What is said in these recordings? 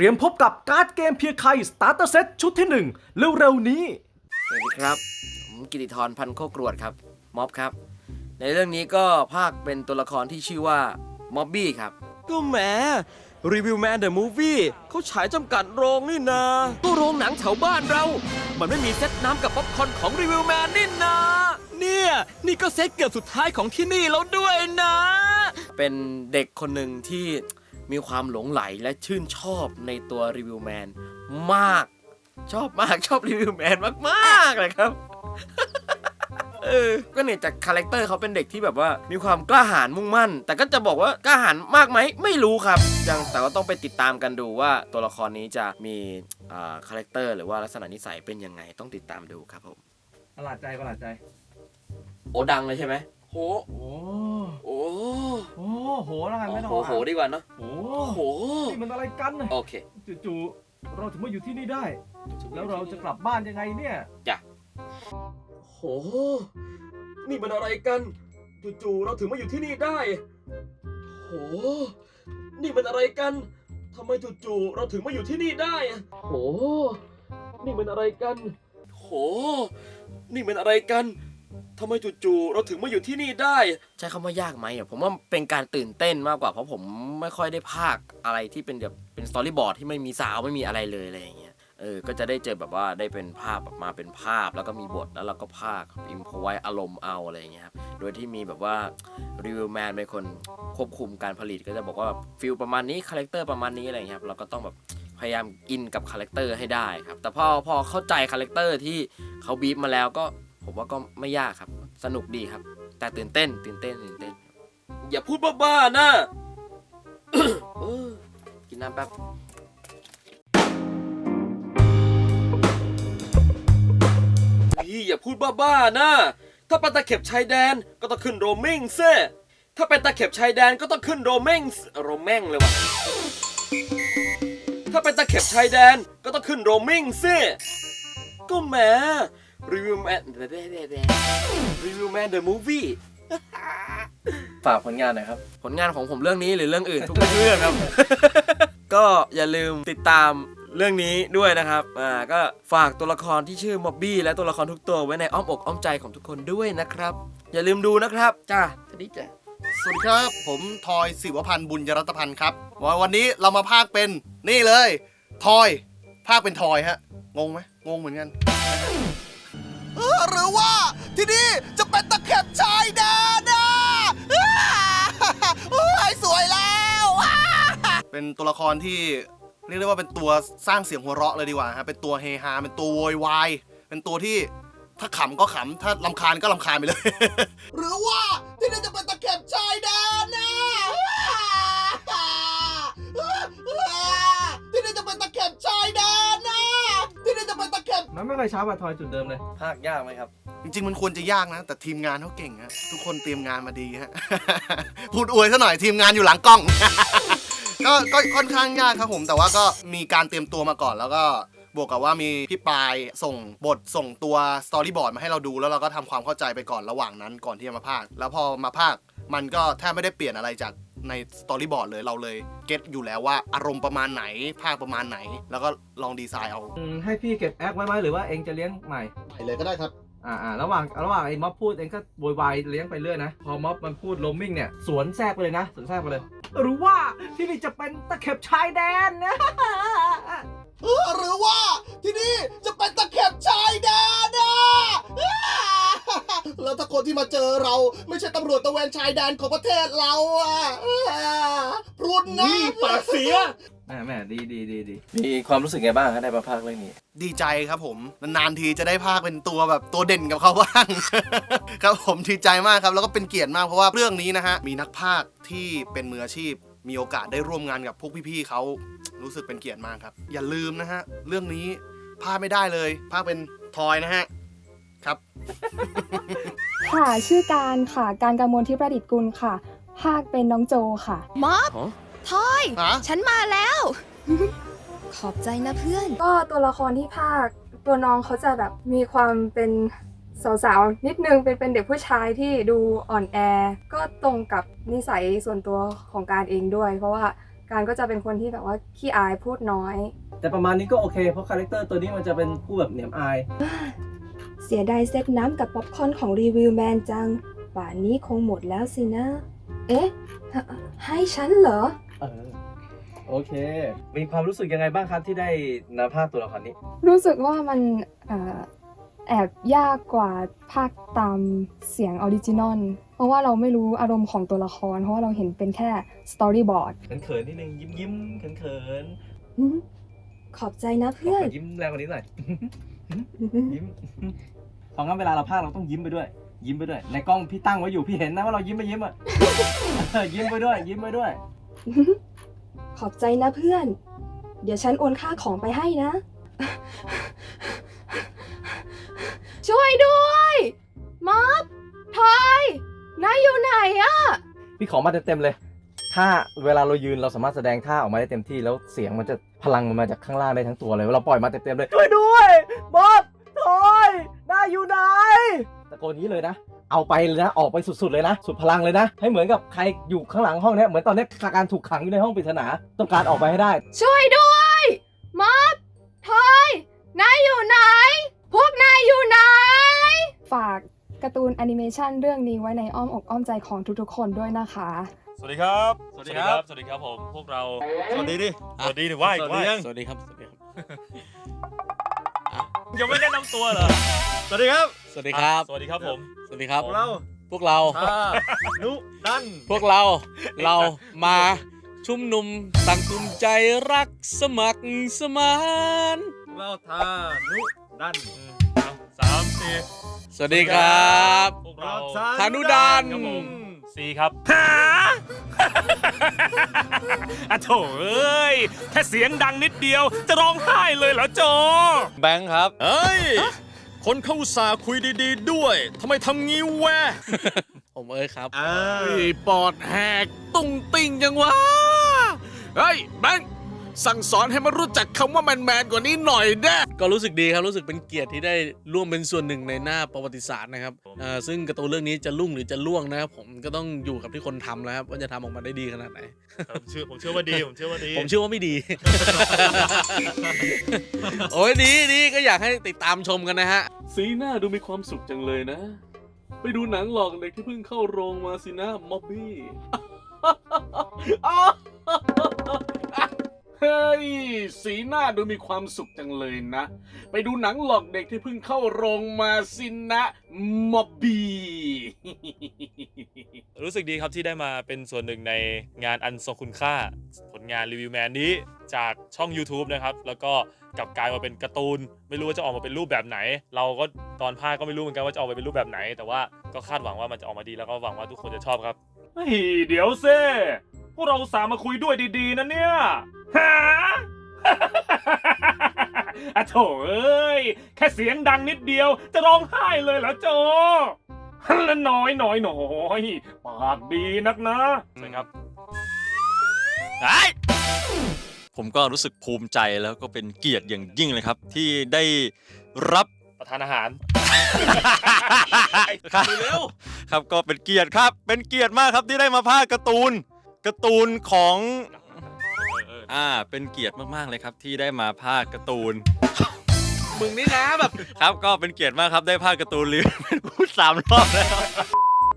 เตรียมพบกับการ์ดเกมเพียร์ไคสตาร์เตอร์เซตชุดที่ 1 เร็วๆนี้ สวัสดีครับ ผมกิติธรพันธ์โคกรวดครับ ม็อบครับ ในเรื่องนี้ก็ภาคเป็นตัวละครที่ชื่อว่าม็อบบี้ครับ ก็แหมรีวิวแมนเดอะมูฟวี่เขาฉายจำกัดโรงนี่นา ก็โรงหนังแถวบ้านเรา มันไม่มีเซตน้ำกับป๊อปคอร์นของรีวิวแมนนี่นา เนี่ย นี่ก็เซตเกือบสุดท้ายของที่นี่แล้วด้วยนะ เป็นเด็กคนหนึ่งที่ มีความหลงไหลและชื่นชอบในตัวรีวิวแมนมาก ชอบมากชอบรีวิวแมนมากๆเลยครับเออ ก็เนี่ยจากคาแรคเตอร์เขาเป็นเด็กที่แบบว่ามีความกล้าหาญมุ่งมั่น แต่ก็จะบอกว่ากล้าหาญมากไหมไม่รู้ครับยังแต่ก็ต้องไปติดตามกันดูว่าตัวละครนี้จะมีอ่าคาแรคเตอร์หรือว่าลักษณะนิสัยเป็นยังไงต้องติดตามดูครับผมประหลาดใจประหลาดใจ โอ้ดังเลยใช่ไหม โห โอ้โอ้โอ้โหแล้วกันไม่ต้องโหโหดีกว่าเนอะโอ้โหนี่มันอะไรกันน่ะโอเคจู่ๆเราถึงมาอยู่ที่นี่ได้ แล้วเราจะกลับบ้านยังไงเนี่ยโห นี่มันอะไรกันจู่ๆเราถึงมาอยู่ที่นี่ได้ โห นี่มันอะไรกันทำไมจู่ๆเราถึงมาอยู่ที่นี่ได้ โห นี่มันอะไรกัน โห นี่มันอะไรกัน ทำไมจู่ๆเราถึงมาอยู่ที่นี่ได้ ใช้คำว่ายากไหมอะผมว่าเป็นการตื่นเต้นมากกว่าเพราะผมไม่ค่อยได้ภาคอะไรที่เป็นแบบเป็นสตอรี่บอร์ดที่ไม่มีสาวไม่มีอะไรเลยอะไรอย่างเงี้ยเออก็จะได้เจอแบบว่าได้เป็นภาพแบบมาเป็นภาพแล้วก็มีบทแล้วเราก็ภาคอิมพอไว้อารมณ์เอาอะไรอย่างเงี้ยครับโดยที่มีแบบว่ารีวิวแมนเป็นคนควบคุมการผลิตก็จะบอกว่าฟิลประมาณนี้คาแรคเตอร์ประมาณนี้อะไรอย่างเงี้ยครับเราก็ต้องแบบพยายามอินกับคาแรคเตอร์ให้ได้ครับแต่พอพอเข้าใจคาแรคเตอร์ที่เขาบีบมาแล้วก็ ผมว่าก็ไม่ยากครับ สนุกดีครับ แต่ตื่นเต้น ตื่นเต้น ตื่นเต้น อย่าพูดบ้าๆนะเออกินน้ำแป๊บพี่อย่าพูดบ้าๆนะ ถ้าเป็นตะเข็บชายแดนก็ต้องขึ้นโรมมิงเซถ้าเป็นตะเข็บชายแดนก็ต้องขึ้นโรมมิงส์โรมแม่งเลยวะถ้าเป็นตะเข็บชายแดนก็ต้องขึ้นโรมมิงเซก็แหม รีวิวแมนรีวิวแมนเดอะมูฟวี่ฝากผลงานหน่อยครับ ผลงานของผมเรื่องนี้หรือเรื่องอื่นทุกเรื่องครับ ก็อย่าลืมติดตามเรื่องนี้ด้วยนะครับ อ่า ก็ฝากตัวละครที่ชื่อม็อบบี้และตัวละครทุกตัวไว้ในอ้อมอกอ้อมใจของทุกคนด้วยนะครับ อย่าลืมดูนะครับ จ้าสวัสดีจ้าสวัสดีครับ ผมทอยศิวพันธ์บุญยรัตพันธ์ครับ วันวันนี้เรามาพากเป็นนี่เลย ทอย ภาคเป็นทอยฮะ งงไหมงงเหมือนกัน เออหรือว่าที่นี่จะเป็นตะเข็บชายแดนนะอ้าโอ้ยสวยแล้วอ้าเป็นตัวละครที่เรียกได้ว่าเป็นตัวสร้างเสียงหัวเราะเลยดีกว่าฮะเป็นตัวเฮฮาเป็นตัวโวยวายเป็นตัวที่ถ้าขำก็ขำถ้าลำคาญก็ลำคาญไปเลย หรือว่าที่นี่จะเป็นตะเข็บชายแดนนะ ไม่เคยช้ากว่าทอยจุดเดิมเลย ภาคยากไหมครับ จริง ๆ มันควรจะยากนะ แต่ทีมงานเขาเก่งฮะทุกคนเตรียมงานมาดีฮะ พูดอวยซะหน่อยทีมงานอยู่หลังกล้อง ก็ก็ค่อนข้างยากครับผม แต่ว่าก็มีการเตรียมตัวมาก่อนแล้วก็บวกกับว่ามีพี่ปายส่งบทส่งตัวสตอรี่บอร์ดมาให้เราดูแล้วเราก็ทำความเข้าใจไปก่อนระหว่างนั้นก่อนที่จะมาพากย์แล้วพอมาพากย์มันก็แทบไม่ได้เปลี่ยนอะไรจาก ในสตอรี่บอร์ดเลยเราเลยเก็ตอยู่แล้วว่าอารมณ์ประมาณไหนภาคประมาณไหน แล้วก็ลองดีไซน์เอาให้พี่เก็บแอคไว้ไหมหรือว่าเองจะเลี้ยงใหม่ ไปเลยก็ได้ครับ อ่าอ่าระหว่างระหว่างไอ้ม็อบพูดเองก็โวยวายเลี้ยงไปเรื่อยนะ พอม็อบมันพูดโรมมิ่งเนี่ย สวนแทรกไปเลยนะ สวนแทรกไปเลย หรือว่าที่นี่จะเป็นตะเข็บชายแดนนะเออหรือว่าที่นี่จะเป็นตะเข็บชายแดนนะแล้วถ้า คนที่มาเจอเรา ไม่ใช่ตำรวจตระเวนชายแดนของประเทศเราอะพรุนนะนี่ปากเสียแม่แม่ดีดีดีดีมีความรู้สึกไงบ้างครับได้มาภาคเรื่องนี้ ดีใจครับผมนานๆทีจะได้ภาคเป็นตัวแบบตัวเด่นกับเขาบ้าง ครับผมดีใจมากครับแล้วก็เป็นเกียรติมากเพราะว่าเรื่องนี้นะฮะมีนักภาคที่เป็นมืออาชีพมีโอกาสได้ร่วมงานกับพวกพี่ๆเขารู้สึกเป็นเกียรติมากครับ อย่าลืมนะฮะ เรื่องนี้พลาดไม่ได้เลย ภาคเป็นทอยนะฮะ ครับค่ะชื่อการค่ะ การกำมลที่ประดิษฐ์กุลค่ะ ภาคเป็นน้องโจค่ะ ม็อบฮะทอย ฮะ ฉันมาแล้ว ขอบใจนะเพื่อน ก็ตัวละครที่ภาคตัวน้องเขาจะแบบมีความเป็นสาวๆนิดนึงเป็นเป็นเด็กผู้ชายที่ดูอ่อนแอ ก็ตรงกับนิสัยส่วนตัวของการเองด้วย เพราะว่าการก็จะเป็นคนที่แบบว่าขี้อายพูดน้อย แต่ประมาณนี้ก็โอเค เพราะคาแรคเตอร์ตัวนี้มันจะเป็นผู้แบบเหนียมอาย เสียดายเซตน้ำกับป๊อปคอร์นของรีวิวแมนจัง ป่านนี้คงหมดแล้วสินะ เอ๊ะให้ให้ฉันเหรอ เออโอเค มีความรู้สึกยังไงบ้างครับที่ได้นำภาพตัวละครนี้ รู้สึกว่ามันเอ่อแอบยากกว่าภาคตามเสียงออริจินอล เพราะว่าเราไม่รู้อารมณ์ของตัวละคร เพราะว่าเราเห็นเป็นแค่สตอรี่บอร์ดเขินๆนิดนึงยิ้มยิ้มๆเขินเขินขอบใจนะๆเพื่อนขอยิ้มแรงกว่านี้หน่อย ยิ้มเพ ราะงั้นเวลาเราพากเราต้องยิ้มไปด้วย ยิ้มไปด้วย ในกล้องพี่ตั้งไว้อยู่พี่เห็นนะว่าเรายิ้มไปยิ้มอะ เออยิ้มไปด้วย ยิ้มไปด้วย ขอบใจนะเพื่อน เดี๋ยวฉันโอนค่าของไปให้นะ ช่วยด้วยม็อบทอยนายอยู่ไหนอะพี่ขอมาเต็มๆเลย ถ้าเวลาเรายืนเราสามารถแสดงท่าออกมาได้เต็มที่แล้วเสียงมันจะพลังมันมาจากข้างล่างได้ทั้งตัวเลย เราปล่อยมาเต็มๆเลยช่วยด้วยะโกนนี้เลยนะ เอาไปเลยนะ ออกไปสุดๆเลยนะ สุดพลังเลยนะ ให้เหมือนกับใครอยู่ข้างหลังห้องเนี้ยเหมือนตอนเนี้ยการถูกขังอยู่ในห้องปริศนา ต้องการออกไปให้ได้ ช่วยด้วยม็อบทอยนายอยู่ไหน พวกนายอยู่ไหน ฝากการ์ตูนแอนิเมชันเรื่องนี้ไว้ในอ้อมอกอ้อมใจของทุกๆคนด้วยนะคะ สวัสดีครับ สวัสดีครับ สวัสดีครับผม พวกเรา สวัสดีดิ สวัสดีหรือว่าอีกว่าสวัสดีครับ สวัสดีครับ ยังไม่แนะนำตัวเหรอสวัสดีครับสวัสดีครับ สวัสดีครับผมสวัสดีครับพวกเราพวกเราท่านุดันพวกเรา เรามาชุมนุมตั้งกลุ่มใจรักสมัครสมานพวกเราท่านุดันเอาสามสี่สวัสดีครับ พวกเราธนุดัน ครับผม สี่ครับหาอะโถเอ้ยแค่เสียงดังนิดเดียวจะร้องไห้เลยเหรอโจ แบงค์ครับเฮ้ย คนเข้าอุตสาห์คุยดีๆด้วย ทำไมทำงี้แวะ ผมเอ้ยครับอ่าเฮ้ยปอดแหกตุ้งติ่งยังวะ เฮ้ย แบงค์ สั่งสอนให้มันรู้จักคำว่าแมนแมนๆกว่านี้หน่อยเด้ ก็รู้สึกดีครับรู้สึกเป็นเกียรติที่ได้ร่วมเป็นส่วนหนึ่งในหน้าประวัติศาสตร์นะครับเอ่อซึ่งการ์ตูนเรื่องนี้จะรุ่งหรือจะล่วงนะครับผมก็ต้องอยู่กับที่คนทำแล้วครับว่าจะทำออกมาได้ดีขนาดไหน ผมเชื่อผมเชื่อว่าดีผมเชื่อว่าดีผมเชื่อว่าไม่ดี โอ้ยดีดีก็อยากให้ติดตามชมกันนะฮะ สีหน้าดูมีความสุขจังเลยนะ ไปดูหนังหลอกเด็กที่เพิ่งเข้าโรงมาสินะม็อบบี้ เฮ้ย สีหน้าดูมีความสุขจังเลยนะ ไปดูหนังหลอกเด็กที่เพิ่งเข้าโรงมาสินะม็อบบี้รู้สึกดีครับที่ได้มาเป็นส่วนหนึ่งในงานอันทรงคุณค่า ผลงานรีวิวแมนนี้จากช่อง YouTube นะครับ แล้วก็กลับกลายมาเป็นการ์ตูน ไม่รู้ว่าจะออกมาเป็นรูปแบบไหน เราก็ตอนภาคก็ไม่รู้เหมือนกันว่าจะออกมาเป็นรูปแบบไหน แต่ว่าก็คาดหวังว่ามันจะออกมาดีแล้วก็หวังว่าทุกคนจะชอบครับเฮ้ยเดี๋ยวเซ่พวกเราสามาคุยด้วยดีๆนะเนี่ย ฮะอะโถเอ้ย แค่เสียงดังนิดเดียว จะร้องไห้เลยเหรอโจละน้อยน้อยน้อยปากดีนักนะใช่ครับผมก็รู้สึกภูมิใจแล้วก็เป็นเกียรติอย่างยิ่งเลยครับ ที่ได้รับประทานอาหารครับครับก็เป็นเกียรติครับ เป็นเกียรติมากครับที่ได้มาพากย์การ์ตูนการ์ตูนของ อ่า เป็นเกียรติมากๆเลยครับที่ได้มาพากย์การ์ตูน มึงนี่นะแบบครับก็เป็นเกียรติมากครับได้พากย์การ์ตูนหรือพูดสามรอบแล้ว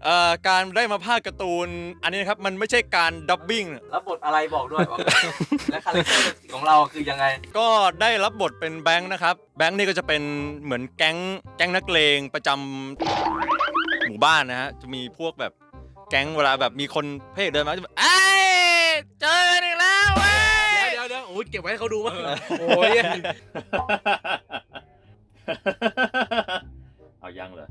เอ่อการได้มาพากย์การ์ตูน อันนี้นะครับมันไม่ใช่การดับบิ้งรับบทอะไรบอกด้วยบอกด้วยและคาแรคเตอร์ของเราคือยังไง ก็ได้รับบทเป็นแบงค์นะครับ แบงค์นี่ก็จะเป็นเหมือนแก๊งแก๊งนักเลงประจำหมู่บ้านนะฮะจะมีพวกแบบแก๊งเวลาแบบมีคนเพศเดินมาจะแบบเอ้ยเจอกันอีกแล้วเว้ย โอ้ยเก็บไว้ให้เขาดูมั้งโอ้ยเอายังเหรอ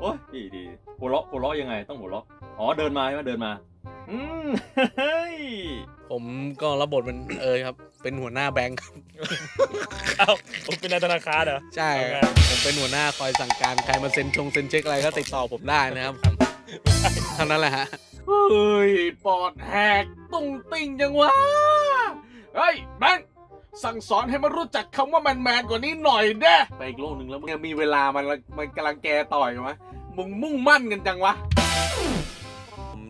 โอ้ยดีดีหัวเราะหัวเราะยังไง ต้องหัวเราะอ๋อเดินมาใช่ไหมเดินมา อืมเฮ้ยผมก็รับบทเป็นเอยครับ เป็นหัวหน้าแบงค์ครับเอ้าผมเป็นนายธนาคารเหรอ ใช่เอาไงผมเป็นหัวหน้าคอยสั่งการใครมาเซ็นชงเซ็นเช็คอะไรก็ติดต่อผมได้นะครับผมเท่านั้นแหละฮะ เฮ้ย ปอดแหกตุ้งติ้งยังวะ เฮ้ยแบงค์สั่งสอนให้มันรู้จักคำว่าแมนแมนกว่านี้หน่อยเด้ไปอีกโลกหนึ่งแล้วมึงยังมีเวลามันมันกำลังแกต่อยอยู่มะมึงมุ่งมั่นกันจังวะ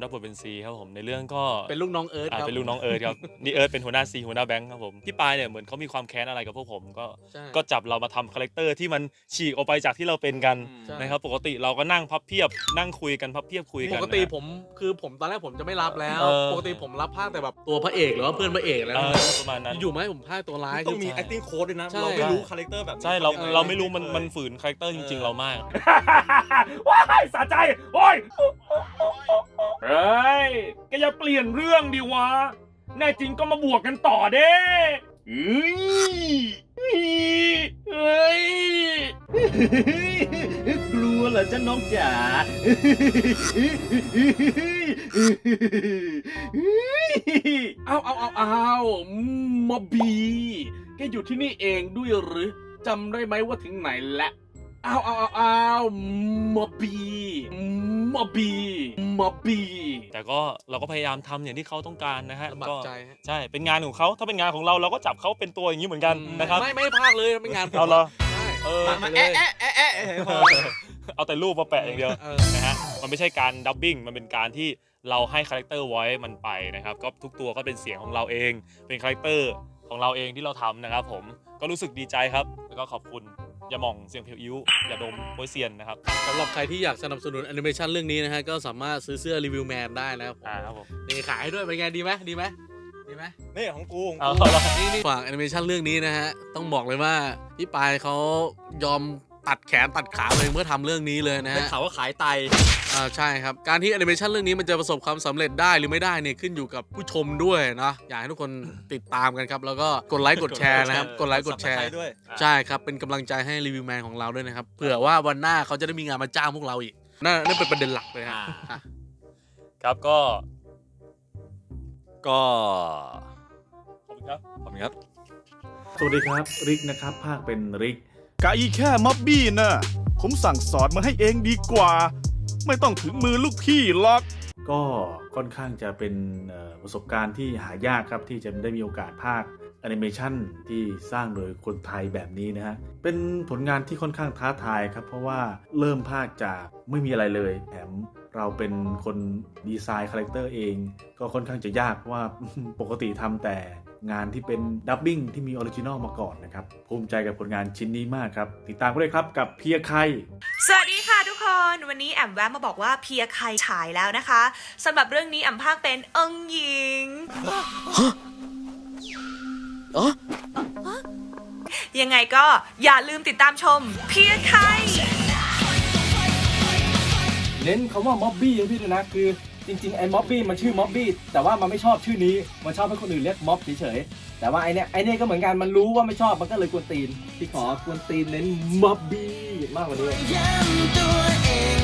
รับบทเป็นซีครับผมในเรื่องก็เป็นลูกน้องเอิร์ธอ่าครับเป็นลูกน้องเอิร์ธครับนี่เอิร์ธเป็นหัวหน้าซีหัวหน้าแบงค์ครับผมพี่ปายเนี่ยเหมือนเขามีความแค้นอะไรกับพวกผมก็ใช่ก็จับเรามาทำคาแรคเตอร์ที่มันฉีกออกไปจากที่เราเป็นกันใช่นะครับปกติเราก็นั่งพับเพียบนั่งคุยกันพับเพียบคุยกัปนกตินะผมคือผมตอนแรกผมจะไม่รับแล้วเออปกติผมรับภาคแต่แบบตัวพระเอกหรือว่าเพื่อนพระเอกแล้วเอนะอประมาณนั้นอยู่ไหมผมภาคตัวร้ายต้องมีใช่ acting coach ด้วยนะใช่เราไม่รู้คาแรคเตอร์แบบนี้ใช่เราเออเราไม่รู้มันมันฝืนคาแรคเตอร์จริง ๆ เรามากว้ายสะใจโอ้ยเฮ้ยแกอย่าเปลี่ยนเรื่องดิวะ แน่จริงก็มาบวกกันต่อเด้เฮ้ยเฮ้ย กลัวเหรอจ๊ะน้องจ๋า เอาเอาเอาเอามาบีแกอยู่ที่นี่เองด้วยหรือจำได้ไหมว่าถึงไหนแล้วเอาเอาเอาเอามาบี มาบีมาบีแต่ก็เราก็พยายามทำอย่างที่เขาต้องการนะฮะลำบากก็ใจฮะใช่เป็นงานของเขาถ้าเป็นงานของเราเราก็จับเขาเป็นตัวอย่างนี้เหมือนกันนะครับไม่ไม่ภาคเลยไม่งานผมเอาเหรอใช่เออตัดไปเลยเอาแต่รูปมาแปะอย่างเดียวเออ นะฮะ มันไม่ใช่การดับบิ้ง มันเป็นการที่เราให้คาแรคเตอร์ไว้มันไปนะครับ ก็ทุกตัวก็เป็นเสียงของเราเอง เป็นคาแรคเตอร์ของเราเองที่เราทำนะครับผม ก็รู้สึกดีใจครับ แล้วก็ขอบคุณ อย่าหมองเสียงเพลวอิ้วอย่าดมโปยเซียนนะครับสำหรับใครที่อยากสนับสนุนแอนิเมชันเรื่องนี้นะฮะก็สามารถซื้อเสื้อรีวิวแมนได้นะครับผมอ่าครับผมนี่ขายให้ด้วยเป็นไงดีไหมดีไหมดีไหมนี่ของกูของเอากูละนี่นี่ฝากแอนิเมชันเรื่องนี้นะฮะต้องบอกเลยว่าพี่ปายเขายอมตัดแขนตัดขาเลยเมื่อทำเรื่องนี้เลยนะได้ฮะ ข่าวว่าขายไต อ่าใช่ครับ การที่แอนิเมชันเรื่องนี้มันจะประสบความสำเร็จได้หรือไม่ได้เนี่ยขึ้นอยู่กับผู้ชมด้วยนะอยากให้ทุกคนติดตามกันครับ แล้วก็กดไลค์กดแชร์นะครับ กดไลค์กดแชร์ Subscribe ด้วยใช่ครับ เป็นกำลังใจให้รีวิวแมนของเราด้วยนะครับเผื่อว่าวันหน้าเขาจะได้มีงานมาจ้างพวกเราอีกนั่นนั่นเป็นประเด็นหลักเลยฮะอ่าอะครับก็ ก็ขอบคุณครับขอบคุณครับสวัสดีครับริกนะครับภาคเป็นริกกะอีแค่ม็อบบี้น่ะผมสั่งสอนมาให้เองดีกว่า ไม่ต้องถึงมือลูกพี่หรอก ก็ค่อนข้างจะเป็นประสบการณ์ที่หายากครับที่จะได้มีโอกาสภาคแอนิเมชันที่สร้างโดยคนไทยแบบนี้นะฮะ เป็นผลงานที่ค่อนข้างท้าทายครับ เพราะว่าเริ่มภาคจากไม่มีอะไรเลยแถมเราเป็นคนดีไซน์คาแรคเตอร์เอง ก็ค่อนข้างจะยากเพราะว่าปกติทำแต่ งานที่เป็นดับบิ้งที่มีออริจินอลมาก่อนนะครับ ภูมิใจกับผลงานชิ้นนี้มากครับ ติดตามกันเลยครับกับเพียไคสวัสดีค่ะทุกคนวันนี้แอมแวะมาบอกว่าเพียใครฉายแล้วนะคะสำหรับเรื่องนี้แอมภาคเป็นเอิงหญิงยังไงก็อย่าลืมติดตามชมเพียใครเน้นคำว่าม็อบบี้ให้พี่ด้วยนะคือ จริงๆไอ้ม็อบบี้มันชื่อม็อบบี้แต่ว่ามันไม่ชอบชื่อนี้มันชอบให้คนอื่นเรียกม็อบเฉยๆแต่ว่าไอเนี้ยไอเนี้ยก็เหมือนกันมันรู้ว่าไม่ชอบมันก็เลยกวนตีนที่ขอกวนตีนเน้นม็อบบี้มากกว่านี้